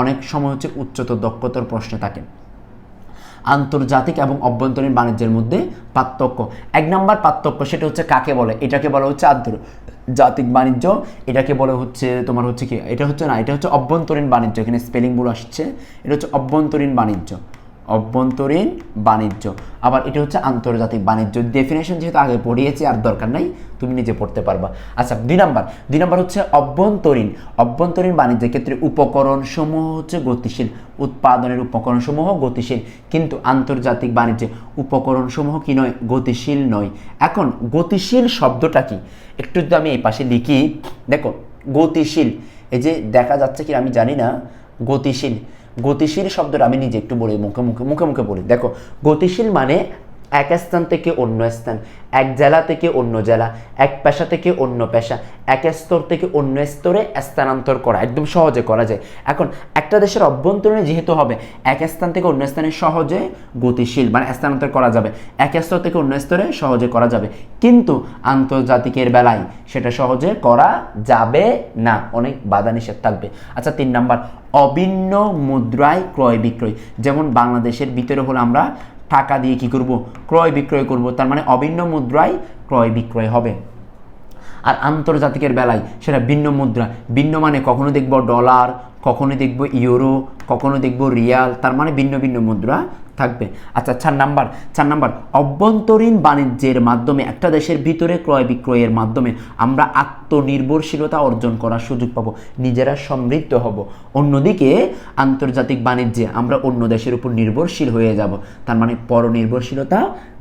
অনেক সময় হচ্ছে উচ্চতর দক্ষতার প্রশ্ন থাকে আন্তর্জাতিক এবং অভ্যন্তরীণ বাণিজ্যের মধ্যে পার্থক্য। এক নম্বর পার্থক্য সেটা হচ্ছে কাকে বলে? এটাকে বলা হচ্ছে আন্তর্জাতিক বাণিজ্য, এটাকে বলে হচ্ছে তোমার হচ্ছে কি? এটা হচ্ছে না, এটা হচ্ছে অভ্যন্তরীণ বাণিজ্য। এখানে স্পেলিং ভুল আসছে। এটা হচ্ছে অভ্যন্তরীণ বাণিজ্য। অভ্যন্তরীণ বাণিজ্য। আবার এটা হচ্ছে আন্তর্জাতিক বাণিজ্য। ডেফিনেশন যেহেতু আগে পড়িয়েছি, আর দরকার নাই, তুমি নিজে পড়তে পারবা। আচ্ছা দুই নাম্বার। দুই নাম্বার হচ্ছে অভ্যন্তরীণ। অভ্যন্তরীণ বাণিজ্যের ক্ষেত্রে উপকরণ সমূহ হচ্ছে গতিশীল। উৎপাদনের উপকরণ সমূহ গতিশীল। কিন্তু আন্তর্জাতিক বাণিজ্যে উপকরণ সমূহ কি নয়? গতিশীল নয়। এখন, গতিশীল শব্দটা কি? একটু যদি আমি এই পাশে লিখি, দেখো, গতিশীল। এই যে দেখা যাচ্ছে কি আমি জানি না, গতিশীল। গতিশীল শব্দটা আমি নিজে একটু বলি মুখে মুখে মুখে মুখে বলি। দেখো গতিশীল মানে এক স্থান থেকে অন্য স্থান, এক জেলা থেকে অন্য জেলা, এক পেশা থেকে অন্য পেশা, এক স্তর থেকে অন্য স্তরে স্থানান্তর করা, একদম সহজে করা যায়। এখন, একটা দেশের অভ্যন্তরীণে যেহেতু হবে, এক স্থান থেকে অন্য স্থানে সহজে গতিশীল মানে স্থানান্তর করা যাবে। এক স্তর থেকে অন্য স্তরে সহজে করা যাবে। কিন্তু আন্তর্জাতিকের বেলায় সেটা সহজে করা যাবে না। অনেক বাধা নিষেধ থাকবে। আচ্ছা তিন নাম্বার, অভিন্ন মুদ্রায় ক্রয় বিক্রয় যেমন বাংলাদেশের ভিতরে হলো আমরা টাকা দিয়ে কি করব? ক্রয় বিক্রয় করব। তার মানে অভিন্ন মুদ্রায় ক্রয় বিক্রয় হবে। আর আন্তর্জাতিকের বেলায় সেটা ভিন্ন মুদ্রা। ভিন্ন মানে কখনো দেখব ডলার কখনো দেখব ইউরো কখনো দেখব রিয়াল তার মানে ভিন্ন ভিন্ন মুদ্রা থাকবে। আচ্ছা চার নাম্বার চার নাম্বার, অভ্যন্তরীণ বাণিজ্যের মাধ্যমে, একটা দেশের ভিতরে ক্রয় বিক্রয়ের মাধ্যমে আমরা আত্মনির্ভরশীলতা অর্জন করার সুযোগ পাবো, নিজেরা সমৃদ্ধ হব। অন্যদিকে, আন্তর্জাতিক বাণিজ্যে আমরা অন্য দেশের উপর নির্ভরশীল হয়ে যাব, তার মানে পরনির্ভরশীলতা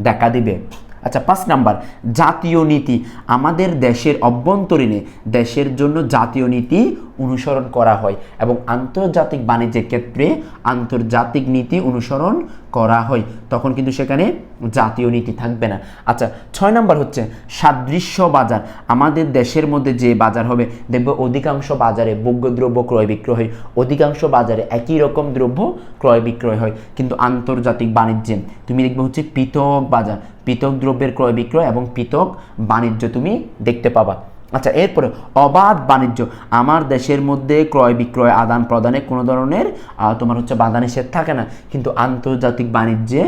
দেখা দিবে। আচ্ছা পাঁচ নাম্বার, জাতীয় নীতি, আমাদের দেশের অভ্যন্তরীণে, দেশের জন্য জাতীয় নীতি অনুসরণ করা হয় এবং আন্তর্জাতিক বাণিজ্যের ক্ষেত্রে আন্তর্জাতিক নীতি অনুসরণ করা হয়। তখন কিন্তু সেখানে জাতীয় নীতি থাকবে না। আচ্ছা ছয় নাম্বার হচ্ছে সাদৃশ্য বাজার। আমাদের দেশের মধ্যে যে বাজার হবে, দেখবে অধিকাংশ বাজারে ভোগ্যদ্রব্য ক্রয় বিক্রয় হয়। অধিকাংশ বাজারে একই রকম দ্রব্য ক্রয় বিক্রয় হয়। কিন্তু আন্তর্জাতিক বাণিজ্যে তুমি দেখবে হচ্ছে পৃথক বাজার, পৃথক দ্রব্যের ক্রয় বিক্রয় এবং পৃথক বাণিজ্য তুমি দেখতে পাবা। আচ্ছা এরপরে অবাধ বাণিজ্য। আমার দেশের মধ্যে ক্রয় বিক্রয় আদান প্রদানে কোনো ধরনের তোমার হচ্ছে বাধা নিষেধ থাকে না। কিন্তু আন্তর্জাতিক বাণিজ্যে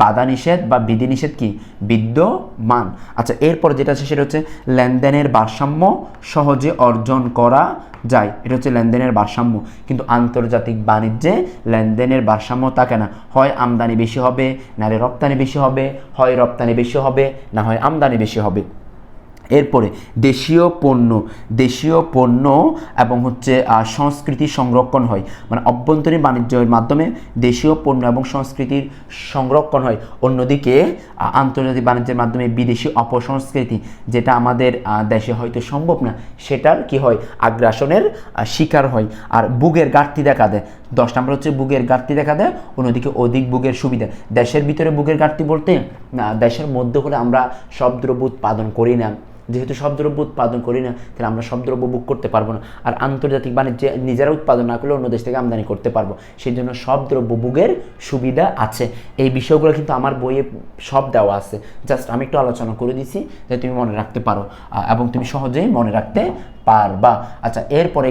বাধা নিষেধ বা বিধিনিষেধ কি? বিদ্যমান। আচ্ছা এরপর যেটা আছে সেটা হচ্ছে লেনদেনের ভারসাম্য সহজে অর্জন করা যায়। এটা হচ্ছে লেনদেনের ভারসাম্য। কিন্তু আন্তর্জাতিক বাণিজ্যে লেনদেনের ভারসাম্য থাকে না। হয় আমদানি বেশি হবে, নাহলে রপ্তানি বেশি হবে, হয় রপ্তানি বেশি হবে, না হয় আমদানি বেশি হবে। এরপরে দেশীয় পণ্য দেশীয় পণ্য এবং হচ্ছে সংস্কৃতি সংরক্ষণ হয়। মানে অভ্যন্তরীণ বাণিজ্যের মাধ্যমে দেশীয় পণ্য এবং সংস্কৃতির সংরক্ষণ হয়। অন্যদিকে আন্তর্জাতিক বাণিজ্যের মাধ্যমে বিদেশি অপসংস্কৃতি, যেটা আমাদের দেশে হয়তো সম্ভব না, সেটার কি হয়? আগ্রাসনের শিকার হয়। আর বুগের ঘাটতি দেখা দেয়। দশ নম্বর হচ্ছে বুগের ঘাটতি দেখা দেয়, অন্যদিকে অধিক বুগের সুবিধা। দেশের ভিতরে বুগের ঘাটতি বলতে না দেশের মধ্যে করে আমরা সব দ্রব্য উৎপাদন করি না। যেহেতু সব দ্রব্য উৎপাদন করি না, তাহলে আমরা সব দ্রব্য বুক করতে পারব না। আর আন্তর্জাতিক বাণিজ্যে নিজেরা উৎপাদন না করলে অন্য দেশ থেকে আমদানি করতে পারব। সেই জন্য সব দ্রব্য বুকের সুবিধা আছে। এই বিষয়গুলো কিন্তু আমার বইয়ে সব দেওয়া আছে। জাস্ট আমি একটু আলোচনা করে দিছি, যে তুমি মনে রাখতে পারো এবং তুমি সহজেই মনে রাখতে পারবা। আচ্ছা এরপরে